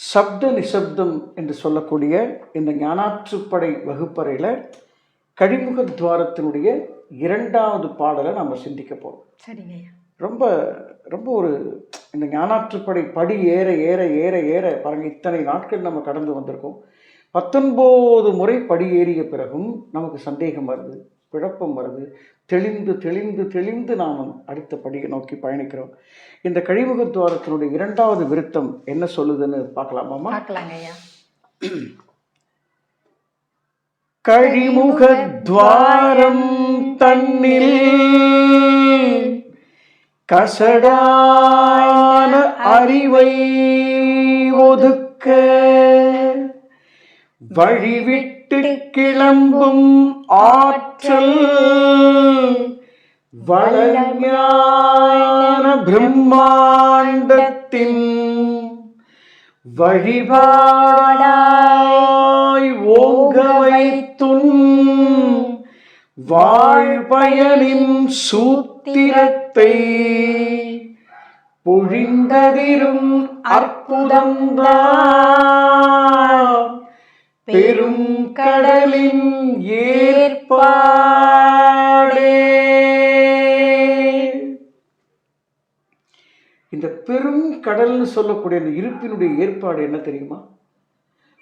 சப்த நிசப்தம் என்று சொல்லக்கூடிய இந்த ஞானாற்றுப்படை வகுப்பறையில் கழிமுக துவாரத்தினுடைய இரண்டாவது பாடலை நம்ம சிந்திக்க போகிறோம் சரிங்க ரொம்ப ரொம்ப ஒரு இந்த ஞானாற்றுப்படை படி ஏற ஏற ஏற ஏற பாருங்க இத்தனை நாட்கள் நம்ம கடந்து வந்திருக்கோம். பத்தொன்பது முறை படி ஏறிய பிறகும் நமக்கு சந்தேகம் வருது. குழப்பம் வருது. தெளிந்து தெளிந்து தெளிந்து நாம் அடுத்த படியை நோக்கி பயணிக்கிறோம். இந்த கழிமுக துவாரத்தினுடைய இரண்டாவது விருத்தம் என்ன சொல்லுதுன்னு பார்க்கலாமாமா பார்க்கலாங்க ஐயா. கழிமுக துவாரம் தன்னில் கசடான அறிவை ஒதுக்க வழிவிட்டு விட்டு கிளம்பும் ஆற்றல் வளர்ஞான பிரம்மாண்டத்தின் வழிபாடாய் ஓங்க வைத்தும் வாழ்பயனின் சூத்திரத்தை பொழிந்ததிரும் அற்புதம்தான் பெரும் கடலின் ஏற்பாடே. இந்த பெரும் கடல்னு சொல்லக்கூடிய இந்த இருப்பினுடைய ஏற்பாடு என்ன தெரியுமா?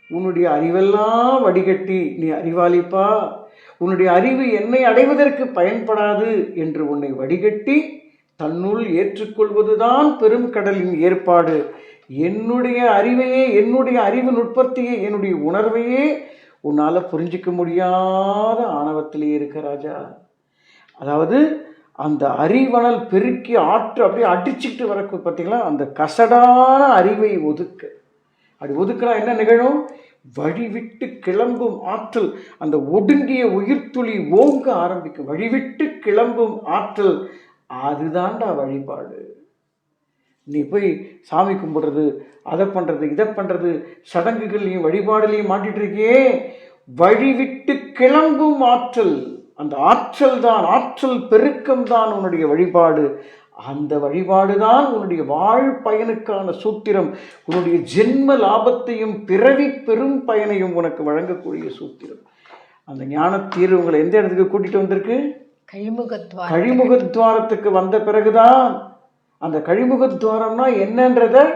உன்னுடைய அறிவெல்லாம் வடிகட்டி நீ அறிவாளிப்பா. உன்னுடைய அறிவு என்னை அடைவதற்கு பயன்படாது என்று உன்னை வடிகட்டி தன்னுள் ஏற்றுக்கொள்வதுதான் பெரும் கடலின் ஏற்பாடு. என்னுடைய அறிவையே என்னுடைய அறிவு நுட்பத்தையே என்னுடைய உணர்வையே உன்னால் புரிஞ்சிக்க முடியாத ஆணவத்திலே இருக்க ராஜா. அதாவது அந்த அறிவனல் பெருக்கி ஆற்று அப்படியே அடிச்சுக்கிட்டு வரக்கு பார்த்தீங்களா? அந்த கசடான அறிவை ஒதுக்க. அப்படி ஒதுக்கினா என்ன நிகழும்? வழிவிட்டு கிளம்பும் ஆற்றல் அந்த ஒடுங்கிய உயிர்த்துளி ஓங்க ஆரம்பிக்கும். வழிவிட்டு கிளம்பும் ஆற்றல் அதுதான்டா வழிபாடு. நீ போய் சாமி கும்பிடுறது அதை பண்ணுறது இதை பண்ணுறது சடங்குகள்லையும் வழிபாடுலையும் மாட்டிட்டு இருக்கியே வழிவிட்டு கிளம்பும் ஆற்றல் அந்த ஆற்றல் தான் ஆற்றல் பெருக்கம் தான் உன்னுடைய வழிபாடு. அந்த வழிபாடு தான் உன்னுடைய வாழ் பயனுக்கான சூத்திரம். உன்னுடைய ஜென்ம லாபத்தையும் பிறவி பெரும் பயனையும் உனக்கு வழங்கக்கூடிய சூத்திரம். அந்த ஞான தீர்வு உங்களை எந்த இடத்துக்கு கூட்டிகிட்டு வந்திருக்கு? கழிமுகத்வார் கழிமுகத்வாரத்துக்கு வந்த பிறகுதான் அந்த கழிமுகத்வாரம்னா என்னன்றத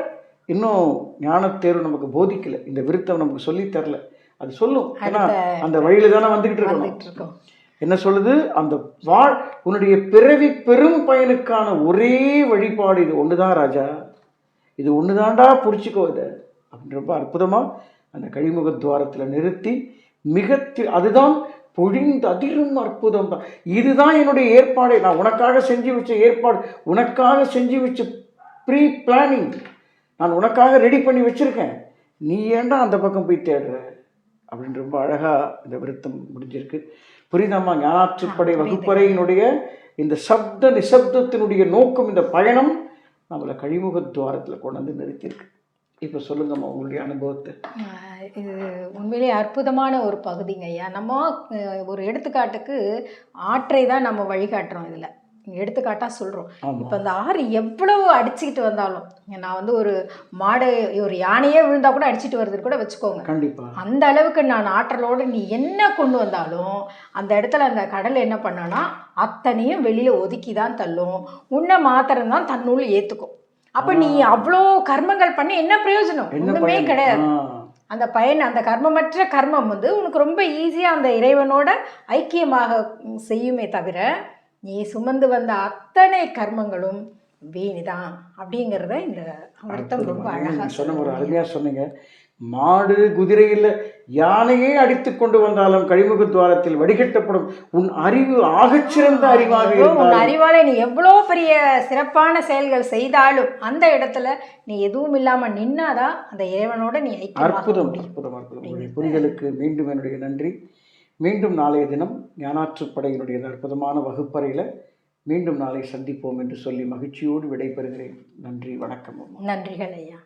இன்னும் ஞானத்தேர்வு நமக்கு போதிக்கல. இந்த விருத்தம் நமக்கு சொல்லித் தரல. அது சொல்லும். ஏன்னா அந்த வழியில தானே வந்துகிட்டு இருக்கோம். என்ன சொல்லுது? அந்த வாழ் உன்னுடைய பிறவி பெரும் பயனுக்கான ஒரே வழிபாடு இது. ஒண்ணுதான் ராஜா? இது ஒண்ணுதான்டா பிடிச்சிக்கோ இதை. அப்படின்னு ரொம்ப அற்புதமா அந்த கழிமுக துவாரத்துல நிறுத்தி மிக அதுதான் பொழிந்து அதிரும் அற்புதம். தான் இதுதான் என்னுடைய ஏற்பாடு. நான் உனக்காக செஞ்சு வச்ச ஏற்பாடு. உனக்காக செஞ்சு வச்ச ப்ரீ பிளானிங் நான் உனக்காக ரெடி பண்ணி வச்சிருக்கேன். நீ ஏன்டா அந்த பக்கம் போய் தேடுற? அப்படின்னு ரொம்ப அழகா இந்த விருத்தம் முடிஞ்சிருக்கு. புரியுதாம்மா ஞானாற்றுப்படை வகுப்பறையினுடைய இந்த சப்த நிசப்தத்தினுடைய நோக்கம் இந்த பயணம் நம்மளை கழிமுக துவாரத்தில் கொண்டு வந்து நிறுத்தியிருக்கு. இப்போ சொல்லுங்கம்மா உங்களுடைய அனுபவத்தை. இது உண்மையிலேயே அற்புதமான ஒரு பகுதிங்க ஐயா. நம்ம ஒரு எடுத்துக்காட்டுக்கு ஆற்றை தான் நம்ம வழிகாட்டுறோம் இதில். எடுத்துக்காட்டா சொல்கிறோம். இப்போ இந்த ஆறு எவ்வளவு அடிச்சுக்கிட்டு வந்தாலும் நான் வந்து ஒரு மாடு ஒரு யானையே விழுந்தா கூட அடிச்சிட்டு வருது கூட வச்சுக்கோங்க. கண்டிப்பா. அந்த அளவுக்கு நான் ஆற்றலோடு நீ என்ன கொண்டு வந்தாலும் அந்த இடத்துல அந்த கடல் என்ன பண்ணனா அத்தனையும் வெளியில ஒதுக்கி தான் தள்ளும். உன்னை மாத்திரம் தான் தன்னுள் ஏத்துக்கும். அப்ப நீ அவ்வளோ கர்மங்கள் பண்ணி என்ன பிரயோஜனம் ஒண்ணுமே? கிடையாது அந்த பயன் அந்த கர்மமற்ற கர்மம் வந்து உனக்கு ரொம்ப ஈஸியாக அந்த இறைவனோட ஐக்கியமாக செய்யுமே தவிர நீ சுமந்து வந்த அத்தனை கர்மங்களும் வீணிதான் அப்படிங்கிறத இந்த அர்த்தம் ரொம்ப அற்புதமா. அழகா நீங்க சொன்ன ஒரு சொல்லுவாங்க. அருமையா சொன்னீங்க மாடு குதிரை இல்லை யானையே அடித்து கொண்டு வந்தாலும் கழிமுக துவாரத்தில் வடிகட்டப்படும். உன் அறிவு ஆகச்சிறந்த அறிவாக உன் அறிவால நீ எவ்வளோ பெரிய சிறப்பான செயல்கள் செய்தாலும் அந்த இடத்துல நீ எதுவும் இல்லாம நின்னாதான் அந்த இறைவனோட நீ அற்புதம் அற்புதம் அற்புதம். உங்களுடைய புரிதலுக்கு மீண்டும் என்னுடைய நன்றி. மீண்டும் நாளைய தினம் ஞானாற்றுப்படையினுடைய அற்புதமான வகுப்பறையில் மீண்டும் நாளை சந்திப்போம் என்று சொல்லி மகிழ்ச்சியோடு விடைபெறுகிறேன். நன்றி வணக்கம். நன்றிகள் ஐயா.